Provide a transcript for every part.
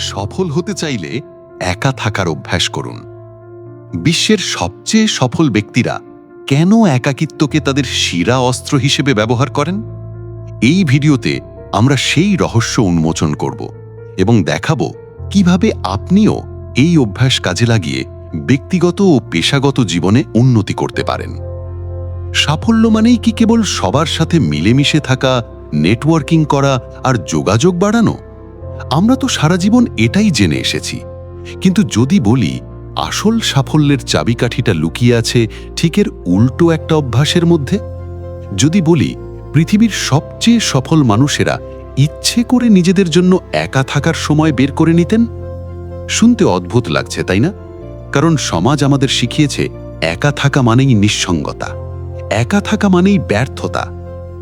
সফল হতে চাইলে একা থাকার অভ্যাস করুন। বিশ্বের সবচেয়ে সফল ব্যক্তিরা কেন একাকিত্বকে তাদের শিরা অস্ত্র হিসেবে ব্যবহার করেন? এই ভিডিওতে আমরা সেই রহস্য উন্মোচন করব এবং দেখাবো কীভাবে আপনিও এই অভ্যাস কাজে লাগিয়ে ব্যক্তিগত ও পেশাগত জীবনে উন্নতি করতে পারেন। সাফল্য মানেই কি কেবল সবার সাথে মিলেমিশে থাকা নেটওয়ার্কিং করা আর যোগাযোগ বাড়ানো? আমরা তো সারা জীবন এটাই জেনে এসেছি। কিন্তু যদি বলি, আসল সাফল্যের চাবিকাঠিটা লুকিয়ে আছে ঠিকের উল্টো একটা অভ্যাসের মধ্যে? যদি বলি, পৃথিবীর সবচেয়ে সফল মানুষেরা ইচ্ছে করে নিজেদের জন্য একা থাকার সময় বের করে নিতেন? শুনতে অদ্ভুত লাগছে, তাই না? কারণ সমাজ আমাদের শিখিয়েছে, একা থাকা মানেই নিঃসঙ্গতা। একা থাকা মানেই ব্যর্থতা।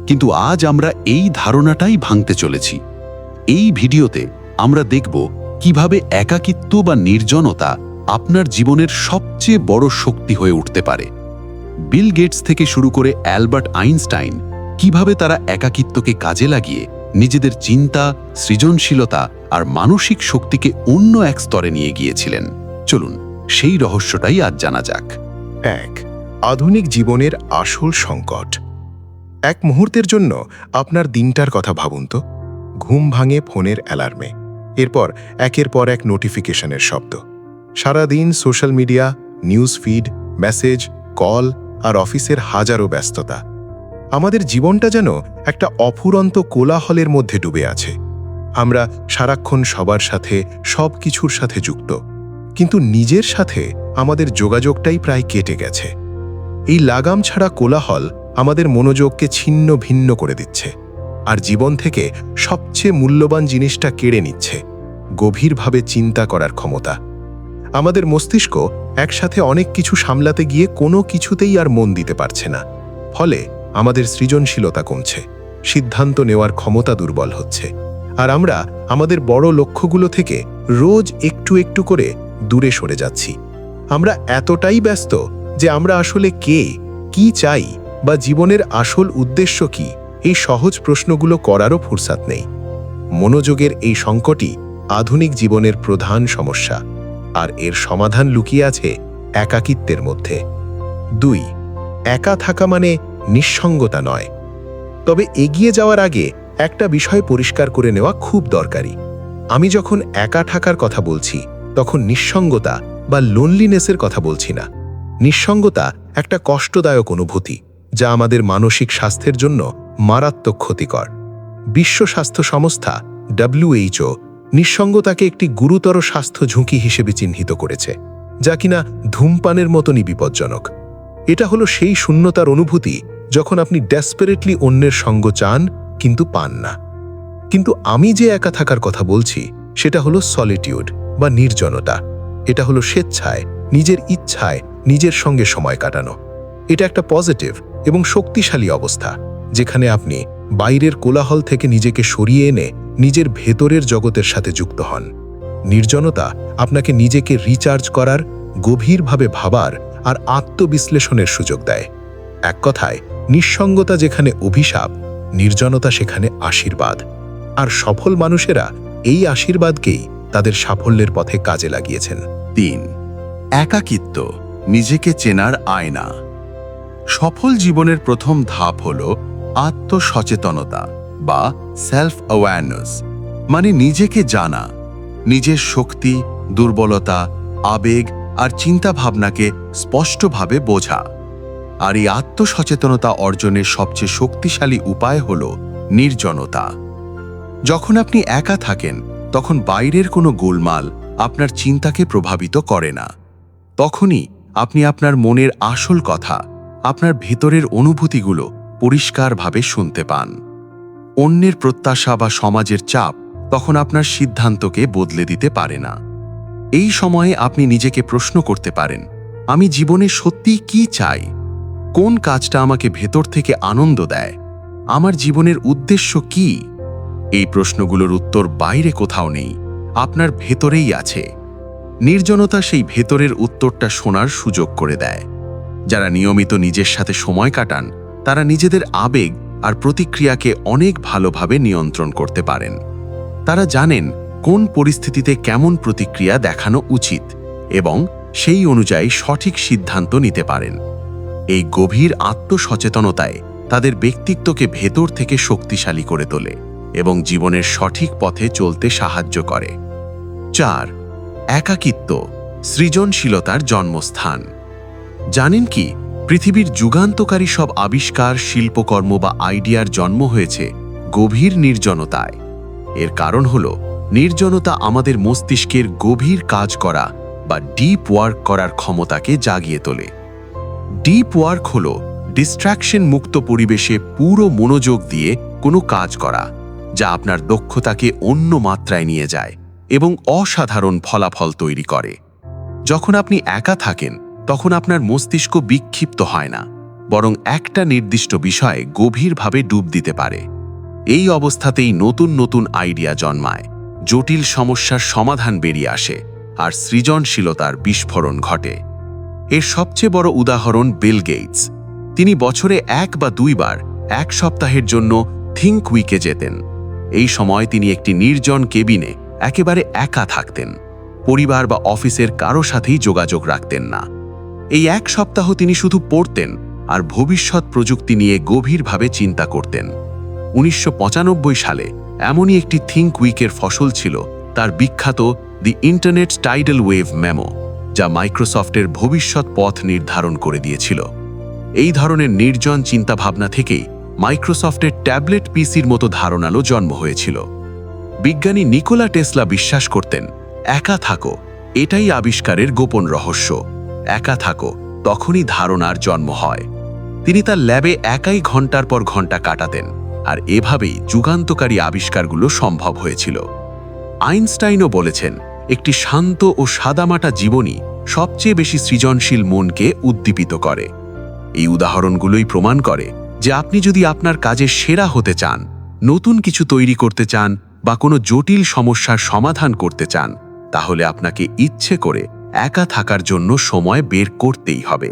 কিন্তু আজ আমরা এই ধারণাটাই ভাঙতে চলেছি। এই ভিডিওতে আমরা দেখব কীভাবে একাকিত্ব বা নির্জনতা আপনার জীবনের সবচেয়ে বড় শক্তি হয়ে উঠতে পারে। বিল গেটস থেকে শুরু করে অ্যালবার্ট আইনস্টাইন কীভাবে তারা একাকিত্বকে কাজে লাগিয়ে নিজেদের চিন্তা, সৃজনশীলতা আর মানসিক শক্তিকে অন্য এক স্তরে নিয়ে গিয়েছিলেন। চলুন, সেই রহস্যটাই আজ জানা যাক। এক, আধুনিক জীবনের আসল সংকট। এক মুহূর্তের জন্য আপনার দিনটার কথা ভাবুন তো। ঘুম ভাঙে ফোনের অ্যালার্মে। এরপর একের পর এক নোটিফিকেশনের শব্দ। সারাদিন social media, news feed, message, call আর অফিসের হাজারো ব্যস্ততা। আমাদের জীবনটা যেন একটা অফুরন্ত কোলাহলের মধ্যে ডুবে আছে। আমরা সারাক্ষণ সবার সাথে সব কিছুর সাথে যুক্ত। কিন্তু নিজের সাথে আমাদের যোগাযোগটাই প্রায় কেটে গেছে। এই লাগাম ছাড়া কোলাহল আমাদের মনোযোগকে ছিন্ন ভিন্ন করে দিচ্ছে। আর জীবন থেকে সবচেয়ে মূল্যবান জিনিসটা কেড়ে নিচ্ছে, গভীরভাবে চিন্তা করার ক্ষমতা। আমাদের মস্তিষ্ক একসাথে অনেক কিছু সামলাতে গিয়ে কোনো কিছুতেই আর মন দিতে পারছে না। ফলে আমাদের সৃজনশীলতা কমছে, সিদ্ধান্ত নেওয়ার ক্ষমতা দুর্বল হচ্ছে। আর আমরা আমাদের বড় লক্ষ্যগুলো থেকে রোজ একটু একটু করে দূরে সরে যাচ্ছি। আমরা এতটাই ব্যস্ত যে আমরা আসলে কে, কি চাই বা জীবনের আসল উদ্দেশ্য কি এই সহজ প্রশ্নগুলো করারও ফুরসাত নেই। মনোযোগের এই সংকটই আধুনিক জীবনের প্রধান সমস্যা, আর এর সমাধান লুকিয়ে আছে একাকিত্বের মধ্যে। দুই, একা থাকা মানে নিঃসঙ্গতা নয়। তবে এগিয়ে যাওয়ার আগে একটা বিষয় পরিষ্কার করে নেওয়া খুব দরকারি। আমি যখন একা থাকার কথা বলছি, তখন নিঃসঙ্গতা বা লোনলিনেসের কথা বলছি না। নিঃসঙ্গতা একটা কষ্টদায়ক অনুভূতি। যা আমাদের মানসিক স্বাস্থ্যের জন্য মারাত্মক ক্ষতিকর। বিশ্ব স্বাস্থ্য সংস্থা ডাব্লিউএইচও নিঃসঙ্গতাকে একটি গুরুতর স্বাস্থ্য ঝুঁকি হিসেবে চিহ্নিত করেছে, যা কিনা ধূমপানের মতনই বিপজ্জনক। এটা হলো সেই শূন্যতার অনুভূতি যখন আপনি ডেসপারেটলি অন্যের সঙ্গ চান, কিন্তু পান না। কিন্তু আমি যে একা থাকার কথা বলছি, সেটা হলো সলিটিউড বা নির্জনতা। এটা হলো স্বেচ্ছায়, নিজের ইচ্ছায়, নিজের সঙ্গে সময় কাটানো। এটা একটা পজিটিভ এবং শক্তিশালী অবস্থা, যেখানে আপনি বাইরের কোলাহল থেকে নিজেকে সরিয়ে এনে নিজের ভেতরের জগতের সাথে যুক্ত হন। নির্জনতা আপনাকে নিজেকে রিচার্জ করার, গভীরভাবে ভাবার আর আত্মবিশ্লেষণের সুযোগ দেয়। এক কথায়, নিঃসঙ্গতা যেখানে অভিশাপ, নির্জনতা সেখানে আশীর্বাদ। আর সফল মানুষেরা এই আশীর্বাদকেই তাদের সাফল্যের পথে কাজে লাগিয়েছেন। তিন, একাকিত্ব, নিজেকে চেনার আয়না। সফল জীবনের প্রথম ধাপ হল আত্মসচেতনতা বা সেলফ অ্যাওয়ারনেস মানে নিজেকে জানা, নিজের শক্তি, দুর্বলতা, আবেগ আর চিন্তাভাবনাকে স্পষ্টভাবে বোঝা। আর এই আত্মসচেতনতা অর্জনের সবচেয়ে শক্তিশালী উপায় হল নির্জনতা। যখন আপনি একা থাকেন, তখন বাইরের কোনো গোলমাল আপনার চিন্তাকে প্রভাবিত করে না। তখনই আপনি আপনার মনের আসল কথা আপনার ভেতরের অনুভূতিগুলো পরিষ্কারভাবে শুনতে পান। অন্যের প্রত্যাশা বা সমাজের চাপ তখন আপনার সিদ্ধান্তকে বদলে দিতে পারে না। এই সময়ে আপনি নিজেকে প্রশ্ন করতে পারেন, আমি জীবনে সত্যি কি চাই? কোন কাজটা আমাকে ভেতর থেকে আনন্দ দেয়? আমার জীবনের উদ্দেশ্য কি? এই প্রশ্নগুলোর উত্তর বাইরে কোথাও নেই, আপনার ভেতরেই আছে। নির্জনতা সেই ভেতরের উত্তরটা শোনার সুযোগ করে দেয়। যারা নিয়মিত নিজের সাথে সময় কাটান, তারা নিজেদের আবেগ আর প্রতিক্রিয়াকে অনেক ভালোভাবে নিয়ন্ত্রণ করতে পারেন। তারা জানেন কোন পরিস্থিতিতে কেমন প্রতিক্রিয়া দেখানো উচিত এবং সেই অনুযায়ী সঠিক সিদ্ধান্ত নিতে পারেন। এই গভীর আত্মসচেতনতায় তাদের ব্যক্তিত্বকে ভেতর থেকে শক্তিশালী করে তোলে এবং জীবনের সঠিক পথে চলতে সাহায্য করে। চার, একাকিত্ব, সৃজনশীলতার জন্মস্থান। জানেন কি, পৃথিবীর যুগান্তকারী সব আবিষ্কার, শিল্পকর্ম বা আইডিয়ার জন্ম হয়েছে গভীর নির্জনতায়। এর কারণ হল, নির্জনতা আমাদের মস্তিষ্কের গভীর কাজ করা বা ডিপ ওয়ার্ক করার ক্ষমতাকে জাগিয়ে তোলে। ডিপ ওয়ার্ক হল ডিস্ট্র্যাকশন মুক্ত পরিবেশে পুরো মনোযোগ দিয়ে কোনো কাজ করা, যা আপনার দক্ষতাকে অন্য মাত্রায় নিয়ে যায় এবং অসাধারণ ফলাফল তৈরি করে। যখন আপনি একা থাকেন তখন আপনার মস্তিষ্ক বিক্ষিপ্ত হয় না, বরং একটা নির্দিষ্ট বিষয়ে গভীরভাবে ডুব দিতে পারে। এই অবস্থাতেই নতুন নতুন আইডিয়া জন্মায়, জটিল সমস্যার সমাধান বেরিয়ে আসে, আর সৃজনশীলতার বিস্ফোরণ ঘটে। এর সবচেয়ে বড় উদাহরণ বিল গেটস তিনি বছরে এক বা দুইবার এক সপ্তাহের জন্য থিঙ্ক উইকে যেতেন। এই সময় তিনি একটি নির্জন কেবিনে একেবারে একা থাকতেন। পরিবার বা অফিসের কারও সাথেই যোগাযোগ রাখতেন না। এই এক সপ্তাহ তিনি শুধু পড়তেন আর ভবিষ্যৎ প্রযুক্তি নিয়ে গভীরভাবে চিন্তা করতেন। উনিশশো পঁচানব্বই সালে এমনই একটি থিঙ্ক উইকের ফসল ছিল তার বিখ্যাত the internet tidal wave memo যা মাইক্রোসফটের ভবিষ্যৎ পথ নির্ধারণ করে দিয়েছিল। এই ধরনের নির্জন চিন্তাভাবনা থেকেই মাইক্রোসফটের ট্যাবলেট পিসির মতো ধারণালো জন্ম হয়েছিল। বিজ্ঞানী নিকোলা টেসলা বিশ্বাস করতেন, একা থাকো, এটাই আবিষ্কারের গোপন রহস্য। একা থাকো, তখনই ধারণার জন্ম হয়। তিনি তার ল্যাবে একাই ঘণ্টার পর ঘণ্টা কাটাতেন, আর এভাবেই যুগান্তকারী আবিষ্কারগুলো সম্ভব হয়েছিল। আইনস্টাইনও বলেছেন, একটি শান্ত ও সাদামাটা জীবনই সবচেয়ে বেশি সৃজনশীল মনকে উদ্দীপিত করে। এই উদাহরণগুলোই প্রমাণ করে যে আপনি যদি আপনার কাজে সেরা হতে চান, নতুন কিছু তৈরি করতে চান বা কোনো জটিল সমস্যার সমাধান করতে চান, তাহলে আপনাকে ইচ্ছে করে একা থাকার জন্য সময় বের করতেই হবে।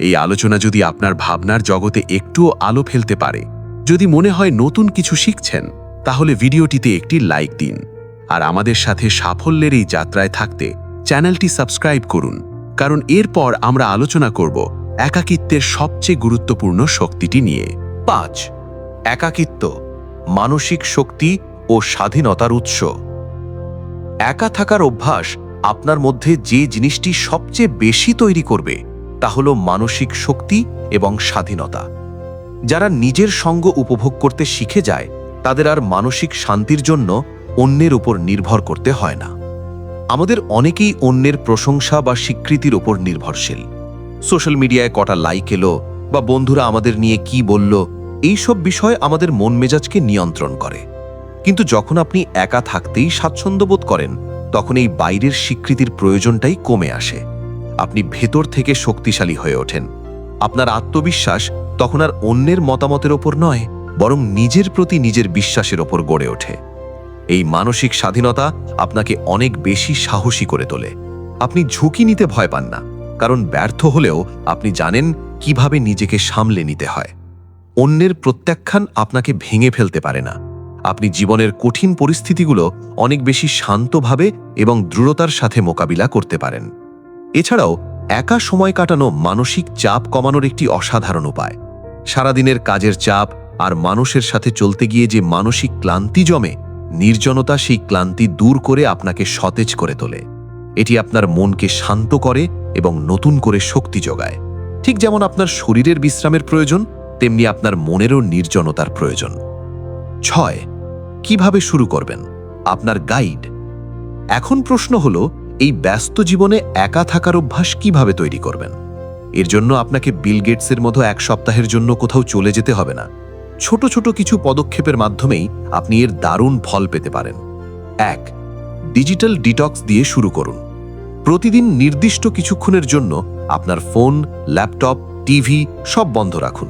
এই আলোচনা যদি আপনার ভাবনার জগতে একটুও আলো ফেলতে পারে, যদি মনে হয় নতুন কিছু শিখছেন, তাহলে ভিডিওটিতে একটি লাইক দিন। আর আমাদের সাথে সাফল্যের এই যাত্রায় থাকতে চ্যানেলটি সাবস্ক্রাইব করুন, কারণ এরপর আমরা আলোচনা করব একাকিত্বের সবচেয়ে গুরুত্বপূর্ণ শক্তিটি নিয়ে। পাঁচ, একাকিত্ব, মানসিক শক্তি ও স্বাধীনতার উৎস। একা থাকার অভ্যাস আপনার মধ্যে যে জিনিসটি সবচেয়ে বেশি তৈরি করবে, তা হল মানসিক শক্তি এবং স্বাধীনতা। যারা নিজের সঙ্গ উপভোগ করতে শিখে যায়, তাদের আর মানসিক শান্তির জন্য অন্যের উপর নির্ভর করতে হয় না। আমাদের অনেকেই অন্যের প্রশংসা বা স্বীকৃতির ওপর নির্ভরশীল। সোশ্যাল মিডিয়ায় কটা লাইক এলো বা বন্ধুরা আমাদের নিয়ে কি বলল, এইসব বিষয় আমাদের মন মেজাজকে নিয়ন্ত্রণ করে। কিন্তু যখন আপনি একা থাকতেই স্বাচ্ছন্দ্য বোধ করেন তখন এই বাইরের স্বীকৃতির প্রয়োজনটাই কমে আসে। আপনি ভেতর থেকে শক্তিশালী হয়ে ওঠেন। আপনার আত্মবিশ্বাস তখন আর অন্যের মতামতের ওপর নয়, বরং নিজের প্রতি নিজের বিশ্বাসের ওপর গড়ে ওঠে। এই মানসিক স্বাধীনতা আপনাকে অনেক বেশি সাহসী করে তোলে। আপনি ঝুঁকি নিতে ভয় পান না, কারণ ব্যর্থ হলেও আপনি জানেন কীভাবে নিজেকে সামলে নিতে হয়। অন্যের প্রত্যাখ্যান আপনাকে ভেঙে ফেলতে পারে না। আপনি জীবনের কঠিন পরিস্থিতিগুলো অনেক বেশি শান্তভাবে এবং দৃঢ়তার সাথে মোকাবিলা করতে পারেন। এছাড়াও, একা সময় কাটানো মানসিক চাপ কমানোর একটি অসাধারণ উপায়। সারাদিনের কাজের চাপ আর মানুষের সাথে চলতে গিয়ে যে মানসিক ক্লান্তি জমে, নির্জনতা সেই ক্লান্তি দূর করে আপনাকে সতেজ করে তোলে। এটি আপনার মনকে শান্ত করে এবং নতুন করে শক্তি যোগায়। ঠিক যেমন আপনার শরীরের বিশ্রামের প্রয়োজন, তেমনি আপনার মনেরও নির্জনতার প্রয়োজন। ছয়, কীভাবে শুরু করবেন? আপনার গাইড। এখন প্রশ্ন হল, এই ব্যস্ত জীবনে একা থাকার অভ্যাস কীভাবে তৈরি করবেন? এর জন্য আপনাকে বিল গেটসের মতো এক সপ্তাহের জন্য কোথাও চলে যেতে হবে না। ছোট ছোট কিছু পদক্ষেপের মাধ্যমেই আপনি এর দারুণ ফল পেতে পারেন। এক, ডিজিটাল ডিটক্স দিয়ে শুরু করুন। প্রতিদিন নির্দিষ্ট কিছুক্ষণের জন্য আপনার ফোন, ল্যাপটপ, টিভি সব বন্ধ রাখুন।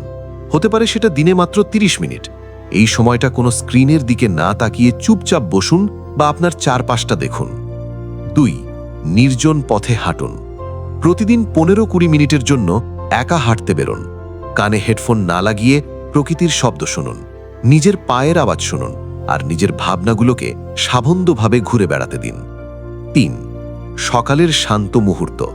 হতে পারে সেটা দিনে মাত্র ৩০ মিনিট। এই সময়টা কোনো স্ক্রিনের দিকে না তাকিয়ে চুপচাপ বসুন বা আপনার চারপাশটা দেখুন। দুই, নির্জন পথে হাঁটুন। প্রতিদিন পনেরো কুড়ি মিনিটের জন্য একা হাঁটতে বেরোন। কানে হেডফোন না লাগিয়ে প্রকৃতির শব্দ শুনুন। নিজের পায়ের আওয়াজ শুনুন আর নিজের ভাবনাগুলোকে সাবন্ধভাবে ঘুরে বেড়াতে দিন। তিন, সকালের শান্ত মুহূর্ত।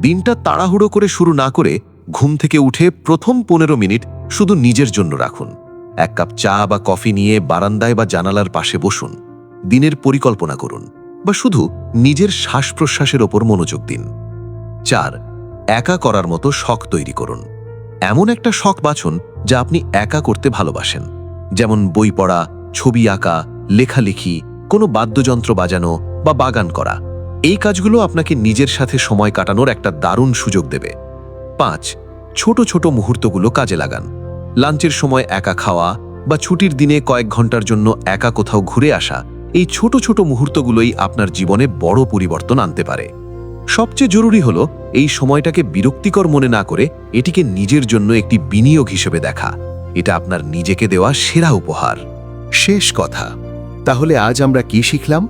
দিনটা তাড়াহুড়ো করে শুরু না করে ঘুম থেকে উঠে প্রথম পনেরো মিনিট শুধু নিজের জন্য রাখুন। এক কাপ চা বা কফি নিয়ে বারান্দায় বা জানালার পাশে বসুন। দিনের পরিকল্পনা করুন বা শুধু নিজের শ্বাস প্রশ্বাসের ওপর মনোযোগ দিন। চার, একা করার মতো শখ তৈরি করুন। এমন একটা শখ বাছুন যা আপনি একা করতে ভালোবাসেন। যেমন বই পড়া, ছবি আঁকা, লেখালেখি, কোনো বাদ্যযন্ত্র বাজানো বা বাগান করা। এই কাজগুলো আপনাকে নিজের সাথে সময় কাটানোর একটা দারুণ সুযোগ দেবে। পাঁচ, ছোট ছোট মুহূর্তগুলো কাজে লাগান। লাঞ্চের সময় একা খাওয়া বা ছুটির দিনে কয়েক ঘণ্টার জন্য একা কোথাও ঘুরে আসা, এই ছোট ছোট মুহূর্তগুলোই আপনার জীবনে বড় পরিবর্তন আনতে পারে। সবচেয়ে জরুরি হলো এই সময়টাকে বিরক্তিকর মনে না করে এটিকে নিজের জন্য একটি বিনিয়োগ হিসেবে দেখা। এটা আপনার নিজেকে দেওয়া সেরা উপহার। শেষ কথা, তাহলে আজ আমরা কি শিখলাম?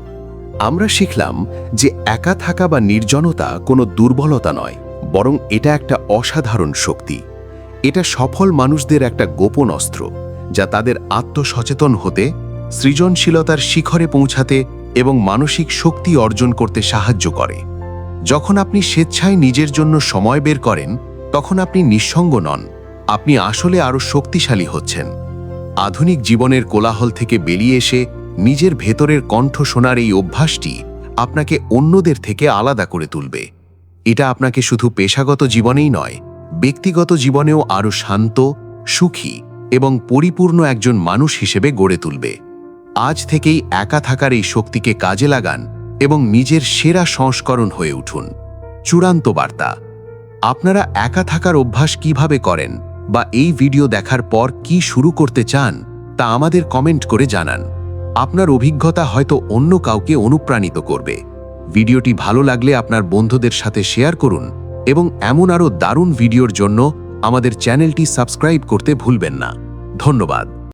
আমরা শিখলাম যে একা থাকা বা নির্জনতা কোনো দুর্বলতা নয়, বরং এটা একটা অসাধারণ শক্তি। এটা সফল মানুষদের একটা গোপন অস্ত্র, যা তাদের আত্মসচেতন হতে, সৃজনশীলতার শিখরে পৌঁছাতে এবং মানসিক শক্তি অর্জন করতে সাহায্য করে। যখন আপনি স্বেচ্ছায় নিজের জন্য সময় বের করেন, তখন আপনি নিঃসঙ্গ নন, আপনি আসলে আরও শক্তিশালী হচ্ছেন। আধুনিক জীবনের কোলাহল থেকে বেরিয়ে এসে নিজের ভেতরের কণ্ঠ শোনার এই অভ্যাসটি আপনাকে অন্যদের থেকে আলাদা করে তুলবে। এটা আপনাকে শুধু পেশাগত জীবনেই নয় ব্যক্তিগত জীবনেও আরও শান্ত, সুখী এবং পরিপূর্ণ একজন মানুষ হিসেবে গড়ে তুলবে। আজ থেকেই একা থাকার এই শক্তিকে কাজে লাগান এবং নিজের সেরা সংস্করণ হয়ে উঠুন। চূড়ান্ত বার্তা। আপনারা একা থাকার অভ্যাস কীভাবে করেন বা এই ভিডিও দেখার পর কি শুরু করতে চান তা আমাদের কমেন্ট করে জানান। আপনার অভিজ্ঞতা হয়তো অন্য কাউকে অনুপ্রাণিত করবে। ভিডিওটি ভালো লাগলে আপনার বন্ধুদের সাথে শেয়ার করুন এবং এমন আরও দারুণ ভিডিওর জন্য আমাদের চ্যানেলটি সাবস্ক্রাইব করতে ভুলবেন না। ধন্যবাদ।